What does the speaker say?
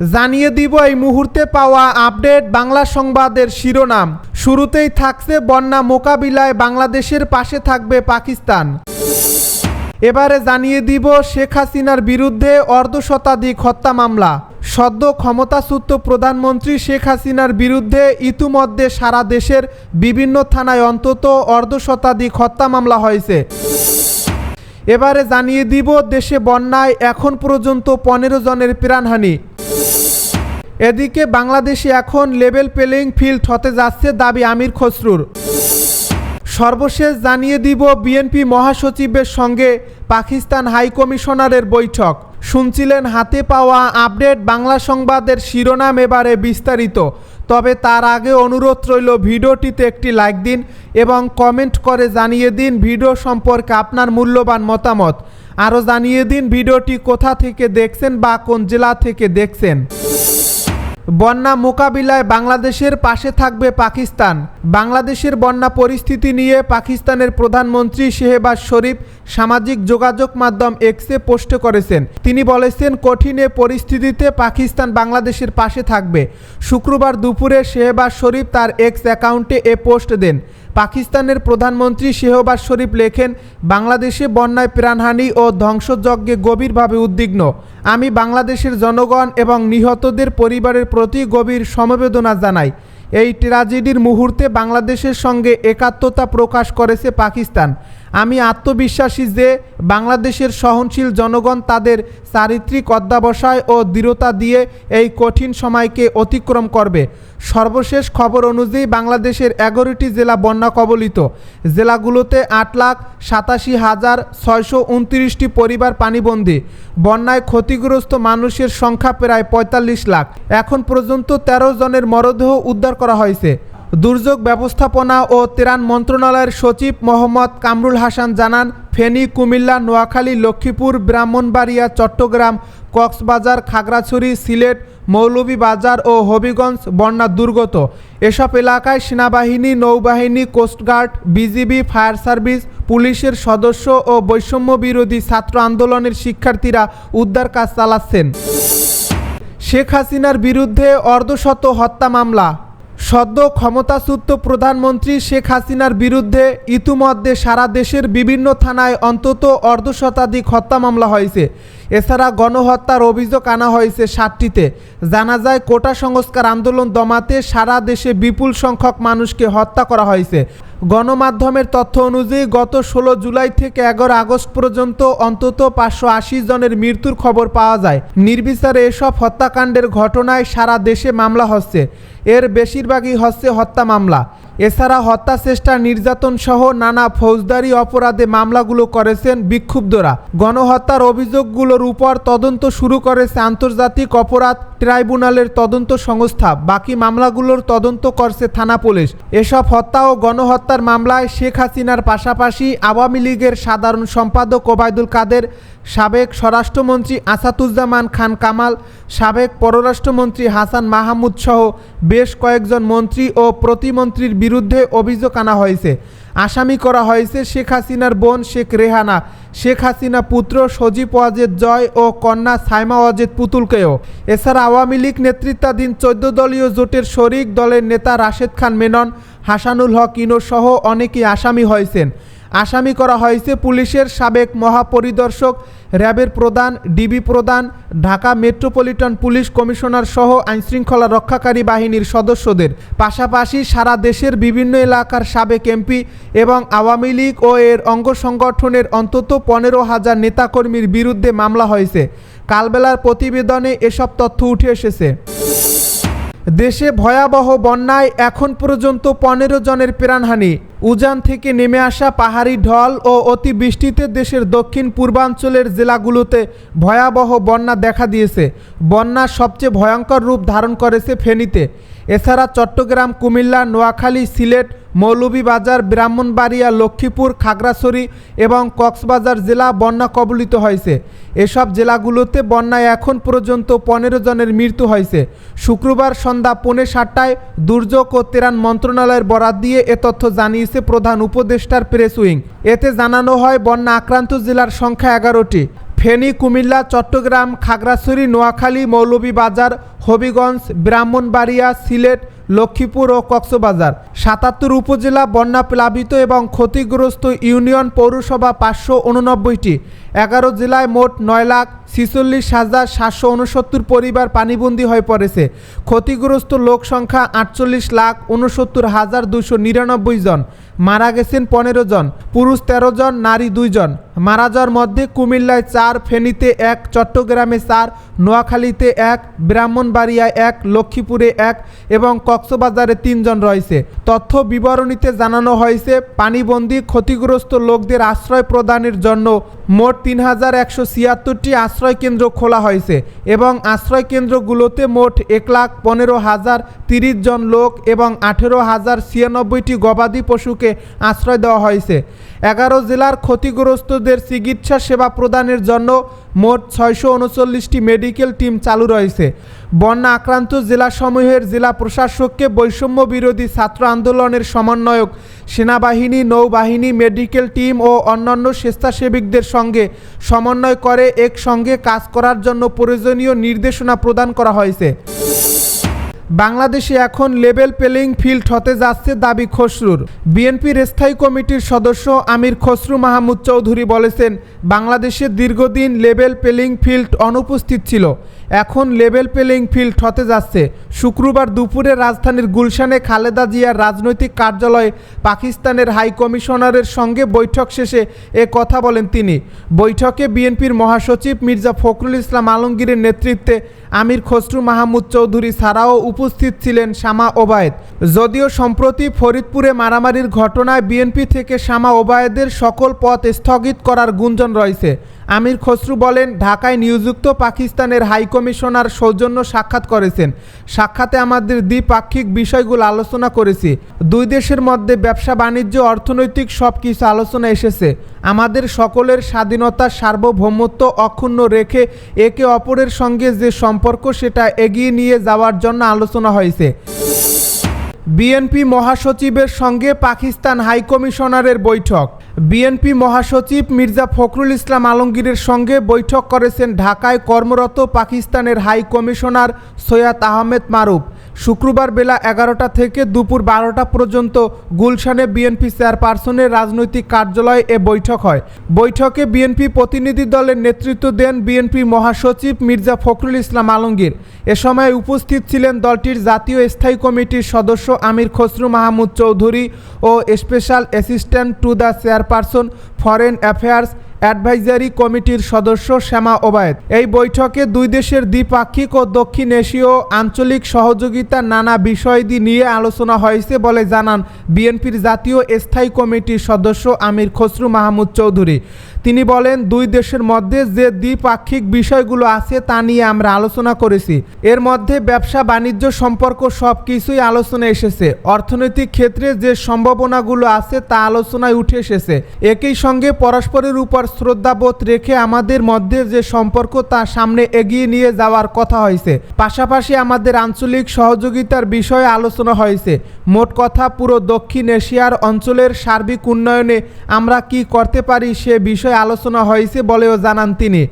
জানিয়ে দিব এই মুহূর্তে পাওয়া আপডেট বাংলা সংবাদের শিরোনাম। শুরুতেই থাকছে বন্যা মোকাবিলায় বাংলাদেশের পাশে থাকবে পাকিস্তান। এবারে জানিয়ে দিব শেখ হাসিনার বিরুদ্ধে অর্ধশতাধিক হত্যা মামলা। সদ্য ক্ষমতাচ্যুত প্রধানমন্ত্রী শেখ হাসিনার বিরুদ্ধে ইতিমধ্যে সারা দেশের বিভিন্ন থানায় অন্তত অর্ধশতাধিক হত্যা মামলা হয়েছে। এবারে জানিয়ে দিব দেশে বন্যায় এখন পর্যন্ত পনেরো জনের প্রাণহানি। এদিকে বাংলাদেশে এখন লেভেল প্লেইং ফিল্ড হতে যাচ্ছে দাবি আমির খসরুর। সর্বশেষ জানিয়ে দিব বিএনপি মহাসচিবের সঙ্গে পাকিস্তান হাই কমিশনারের বৈঠক। শুনছিলেন হাতে পাওয়া আপডেট বাংলা সংবাদের শিরোনাম এবারে বিস্তারিত। তবে তার আগে অনুরোধ রইল ভিডিওটিতে একটি লাইক দিন এবং কমেন্ট করে জানিয়ে দিন ভিডিও সম্পর্কে আপনার মূল্যবান মতামত। আরও জানিয়ে দিন ভিডিওটি কোথা থেকে দেখছেন বা কোন জেলা থেকে দেখছেন। বন্যা মোকাবিলায় বাংলাদেশের পাশে থাকবে পাকিস্তান। বাংলাদেশের বন্যা পরিস্থিতি নিয়ে পাকিস্তানের প্রধানমন্ত্রী শেহবাজ শরীফ সামাজিক যোগাযোগ মাধ্যম এক্সে পোস্ট করেছেন। তিনি বলেছেন, কঠিন পরিস্থিতিতে পাকিস্তান বাংলাদেশের পাশে থাকবে। শুক্রবার দুপুরে শেহবাজ শরীফ তার এক্স অ্যাকাউন্টে এ পোস্ট দেন। পাকিস্তানের প্রধানমন্ত্রী শেহবাজ শরীফ লেখেন, বাংলাদেশে বন্যায় প্রাণহানি ও ধ্বংসযজ্ঞে গভীরভাবে উদ্বিগ্ন। আমি বাংলাদেশের জনগণ এবং নিহতদের পরিবারের প্রতি গভীর সমবেদনা জানাই। এই ট্র্যাজেডির মুহূর্তে বাংলাদেশের সঙ্গে একাত্মতা প্রকাশ করেছে পাকিস্তান। আমি আত্মবিশ্বাসী যে বাংলাদেশের সহনশীল জনগণ তাদের চারিত্রিক অধ্যাবসায় ও দৃঢ়তা দিয়ে এই কঠিন সময়কে অতিক্রম করবে। সর্বশেষ খবর অনুযায়ী বাংলাদেশের এগারোটি জেলা বন্যা কবলিত। জেলাগুলোতে আট লাখ সাতাশি হাজার ছয়শো উনত্রিশটি পরিবার পানিবন্দী। বন্যায় ক্ষতিগ্রস্ত মানুষের সংখ্যা প্রায় পঁয়তাল্লিশ লাখ। এখন পর্যন্ত ১৩ জনের মরদেহ উদ্ধার করা হয়েছে। দুর্যোগ ব্যবস্থাপনা ও ত্রাণ মন্ত্রণালয়ের সচিব মোহাম্মদ কামরুল হাসান জানান, ফেনী, কুমিল্লা, নোয়াখালী, লক্ষ্মীপুর, ব্রাহ্মণবাড়িয়া, চট্টগ্রাম, কক্সবাজার, খাগড়াছড়ি, সিলেট, মৌলভীবাজার ও হবিগঞ্জ বন্যা দুর্গত। এসব এলাকায় সেনাবাহিনী, নৌবাহিনী, কোস্টগার্ড, বিজিবি, ফায়ার সার্ভিস, পুলিশের সদস্য ও বৈষম্য বিরোধী ছাত্র আন্দোলনের শিক্ষার্থীরা উদ্ধার কাজ চালাচ্ছেন। শেখ হাসিনার বিরুদ্ধে অর্ধশত হত্যা মামলা। সদ্য ক্ষমতাচ্যুত প্রধানমন্ত্রী শেখ হাসিনার বিরুদ্ধে ইতিমধ্যে সারা দেশের বিভিন্ন থানায় অন্তত অর্ধশতাধিক হত্যা মামলা হয়েছে। এছাড়া গণহত্যার অভিযোগ আনা হয়েছে সাতটিতে। জানা যায়, কোটা সংস্কার আন্দোলন দমাতে সারা দেশে বিপুল সংখ্যক মানুষকে হত্যা করা হয়েছে। গণমাধ্যমের তথ্য অনুযায়ী, গত ষোলো জুলাই থেকে এগারো আগস্ট পর্যন্ত অন্তত পাঁচশো আশি জনের মৃত্যুর খবর পাওয়া যায়। নির্বিচারে এসব হত্যাকাণ্ডের ঘটনায় সারা দেশে মামলা হচ্ছে। এর বেশিরভাগই হচ্ছে হত্যা মামলা। এছাড়া হত্যা চেষ্টা নির্যাতন সহ নানা ফৌজদারি অপরাধে মামলাগুলো করেছেন বিক্ষুব্ধরা। গণহত্যার অভিযোগগুলোর উপর তদন্ত শুরু করেছে আন্তর্জাতিক অপরাধ ট্রাইব্যুনালের তদন্ত সংস্থা। বাকি মামলাগুলোর তদন্ত করছে থানা পুলিশ। এসব হত্যা ও গণহত্যার মামলায় শেখ হাসিনার পাশাপাশি আওয়ামী লীগের সাধারণ সম্পাদক ওবায়দুল কাদের সাবেক স্বরাষ্ট্রমন্ত্রী আসাদুজ্জামান খান কামাল, সাবেক পররাষ্ট্রমন্ত্রী হাসান মাহমুদ সহ বেশ কয়েকজন মন্ত্রী ও প্রতিমন্ত্রীর বিরুদ্ধে অভিযোগ আনা হয়েছে। আসামি করা হয়েছে শেখ হাসিনার বোন শেখ রেহানা, শেখ হাসিনা পুত্র সজীব ওয়াজেদ জয় ও কন্যা সাইমা ওয়াজেদ পুতুলকেও। এছাড়া আওয়ামী লীগ নেতৃত্বাধীন চোদ্দ দলীয় জোটের শরিক দলের নেতা রাশেদ খান মেনন, হাসানুল হক ইনো সহ অনেকেই আসামি হয়েছেন। আসামি করা হয়েছে পুলিশের সাবেক মহাপরিদর্শক, র্যাবের প্রধান, ডিবি প্রধান, ঢাকা মেট্রোপলিটন পুলিশ কমিশনার সহ আইনশৃঙ্খলা রক্ষাকারী বাহিনীর সদস্যদের। পাশাপাশি সারা দেশের বিভিন্ন এলাকার সাবেক এমপি এবং আওয়ামী লীগ ও এর অঙ্গ সংগঠনের অন্তত পনেরো হাজার নেতাকর্মীর বিরুদ্ধে মামলা হয়েছে। কালবেলার প্রতিবেদনে এসব তথ্য উঠে এসেছে। দেশে ভয়াবহ বন্যায় এখন পর্যন্ত পনেরো জনের প্রাণহানি। উজান থেকে নেমে আসা পাহাড়ি ঢল ও অতিবৃষ্টিতে দেশের দক্ষিণ পূর্বাঞ্চলের জেলাগুলোতে ভয়াবহ বন্যা দেখা দিয়েছে। বন্যা সবচেয়ে ভয়ঙ্কর রূপ ধারণ করেছে ফেনীতে। এছাড়া চট্টগ্রাম, কুমিল্লা, নোয়াখালী, সিলেট, মৌলভীবাজার, ব্রাহ্মণবাড়িয়া, লক্ষ্মীপুর, খাগড়াছড়ি এবং কক্সবাজার জেলা বন্যা কবলিত হয়েছে। এসব জেলাগুলোতে বন্যায় এখন পর্যন্ত পনেরো জনের মৃত্যু হয়েছে। শুক্রবার সন্ধ্যা পৌনে সাতটায় দুর্যোগ ও ত্রাণ মন্ত্রণালয়ের বরাত দিয়ে এ তথ্য জানিয়েছে প্রধান উপদেষ্টার প্রেস উইং। এতে জানানো হয়, বন্যা আক্রান্ত জেলার সংখ্যা এগারোটি। ফেনী কুমিল্লা চট্টগ্রাম খাগড়াছড়ি নোয়াখালী মৌলভীবাজার হবিগঞ্জ ব্রাহ্মণবাড়িয়া সিলেট লক্ষ্মীপুর ও কক্সবাজার। সাতাত্তর উপজেলা বন্যা প্লাবিত এবং ক্ষতিগ্রস্ত ইউনিয়ন পৌরসভা পাঁচশো উননব্বইটি। এগারো জেলায় মোট নয় লাখ ছিচল্লিশ হাজার সাতশো উনসত্তর পরিবার পানিবন্দী হয়ে পড়েছে। ক্ষতিগ্রস্ত লোক সংখ্যা আটচল্লিশ লাখ উনসত্তর হাজার দুশো নিরানব্বই জন। মারা গেছেন পনেরো জন। পুরুষ তেরো জন, নারী দুইজন মারা যাওয়ার মধ্যে কুমিল্লায় চার, ফেনীতে এক, চট্টগ্রামে চার, নোয়াখালীতে এক, ব্রাহ্মণবাড়িয়ায় এক, লক্ষ্মীপুরে এক এবং কক্সবাজারে তিনজন রয়েছে। তথ্য বিবরণীতে জানানো হয়েছে, পানিবন্দী ক্ষতিগ্রস্ত লোকদের আশ্রয় প্রদানের জন্য মোট তিন হাজার একশো ছিয়াত্তরটি আশ্রয় কেন্দ্র খোলা হয়েছে এবং আশ্রয় কেন্দ্রগুলোতে মোট এক লাখ পনেরো হাজার তিরিশ জন লোক এবং আঠেরো হাজার ছিয়ানব্বইটি গবাদি পশুকে আশ্রয় দেওয়া হয়েছে। এগারো জেলার ক্ষতিগ্রস্তদের চিকিৎসা সেবা প্রদানের জন্য মোট ছয়শো উনচল্লিশটি মেডিকেল টিম চালু রয়েছে। বন্যা আক্রান্ত জেলাসমূহের জেলা প্রশাসককে বৈষম্য বিরোধী ছাত্র আন্দোলনের সমন্বয়ক, সেনাবাহিনী, নৌবাহিনী, মেডিকেল টিম ও অন্যান্য স্বেচ্ছাসেবিকদের সঙ্গে সমন্বয় করে একসঙ্গে কাজ করার জন্য প্রয়োজনীয় নির্দেশনা প্রদান করা হয়েছে। বাংলাদেশে এখন লেভেল প্লেইং ফিল্ড হতে যাচ্ছে দাবি খসরুর। বিএনপির স্থায়ী কমিটির সদস্য আমির খসরু মাহমুদ চৌধুরী বলেছেন, বাংলাদেশে দীর্ঘদিন লেভেল প্লেইং ফিল্ড অনুপস্থিত ছিল। এখন লেভেল প্লেইং ফিল্ড হতে যাচ্ছে। শুক্রবার দুপুরে রাজধানীর গুলশানে খালেদা জিয়ার রাজনৈতিক কার্যালয়ে পাকিস্তানের হাই কমিশনারের সঙ্গে বৈঠক শেষে এ কথা বলেন তিনি। বৈঠকে বিএনপির মহাসচিব মির্জা ফখরুল ইসলাম আলমগীরের নেতৃত্বে আমির খসরু মাহমুদ চৌধুরী ছাড়াও উপস্থিত ছিলেন শামা ওবায়েদ। যদিও সম্প্রতি ফরিদপুরে মারামারির ঘটনায় বিএনপি থেকে শামা ওবায়েদের সকল পথ স্থগিত করার গুঞ্জন রয়েছে। আমির খসরু বলেন, ঢাকায় নিযুক্ত পাকিস্তানের হাইকমিশনার সৌজন্য সাক্ষাৎ করেছেন। সাক্ষাতে আমাদের দ্বিপাক্ষিক বিষয়গুলো আলোচনা করেছি। দুই দেশের মধ্যে ব্যবসা, বাণিজ্য, অর্থনৈতিক সব কিছু আলোচনা এসেছে। আমাদের সকলের স্বাধীনতা, সার্বভৌমত্ব অক্ষুণ্ণ রেখে একে অপরের সঙ্গে যে সম্পর্ক, সেটা এগিয়ে নিয়ে যাওয়ার জন্য আলোচনা হয়েছে। বিএনপি মহাসচিবের সঙ্গে পাকিস্তান হাইকমিশনারের বৈঠক। বিএনপি মহাসচিব মির্জা ফখরুল ইসলাম আলমগীরের সঙ্গে বৈঠক করেছেন ঢাকায় কর্মরত পাকিস্তানের হাই কমিশনার সৈয়দ আহমেদ মারুফ। শুক্রবার বেলা এগারোটা থেকে দুপুর বারোটা পর্যন্ত গুলশানে বিএনপি চেয়ারপারসনের রাজনৈতিক কার্যালয়ে এ বৈঠক হয়। বৈঠকে বিএনপি প্রতিনিধি দলের নেতৃত্ব দেন বিএনপি মহাসচিব মির্জা ফখরুল ইসলাম আলমগীর। এ সময় উপস্থিত ছিলেন দলটির জাতীয় স্থায়ী কমিটির সদস্য আমির খসরু মাহমুদ চৌধুরী ও special assistant to the chairperson foreign affairs advisory কমিটির সদস্য শ্যামা ওবায়েদ। এই বৈঠকে দুই দেশের দ্বিপাক্ষিক ও দক্ষিণ এশীয় আঞ্চলিক সহযোগিতার নানা বিষয় নিয়ে আলোচনা হয়েছে বলে জানান বিএনপির জাতীয় স্থায়ী কমিটির সদস্য আমির খসরু মাহমুদ চৌধুরী। তিনি বলেন, দুই দেশের মধ্যে যে দ্বিপাক্ষিক বিষয়গুলো আছে তা নিয়ে আমরা আলোচনা করেছি। এর মধ্যে ব্যবসা, বাণিজ্য সম্পর্ক সব কিছুই আলোচনা এসেছে। অর্থনৈতিক ক্ষেত্রে যে সম্ভাবনাগুলো আছে তা আলোচনায় উঠে এসেছে। একই সঙ্গে পরস্পরের উপর শ্রদ্ধাবোধ রেখে আমাদের মধ্যে যে সম্পর্ক তা সামনে এগিয়ে নিয়ে যাওয়ার কথা হয়েছে। পাশাপাশি আমাদের আঞ্চলিক সহযোগিতার বিষয়ে আলোচনা হয়েছে। মোট কথা, পুরো দক্ষিণ এশিয়ার অঞ্চলের সার্বিক উন্নয়নে আমরা কি করতে পারি সে বিষয়ে আলোচনা হয়েছে বলেও জানান তিনি।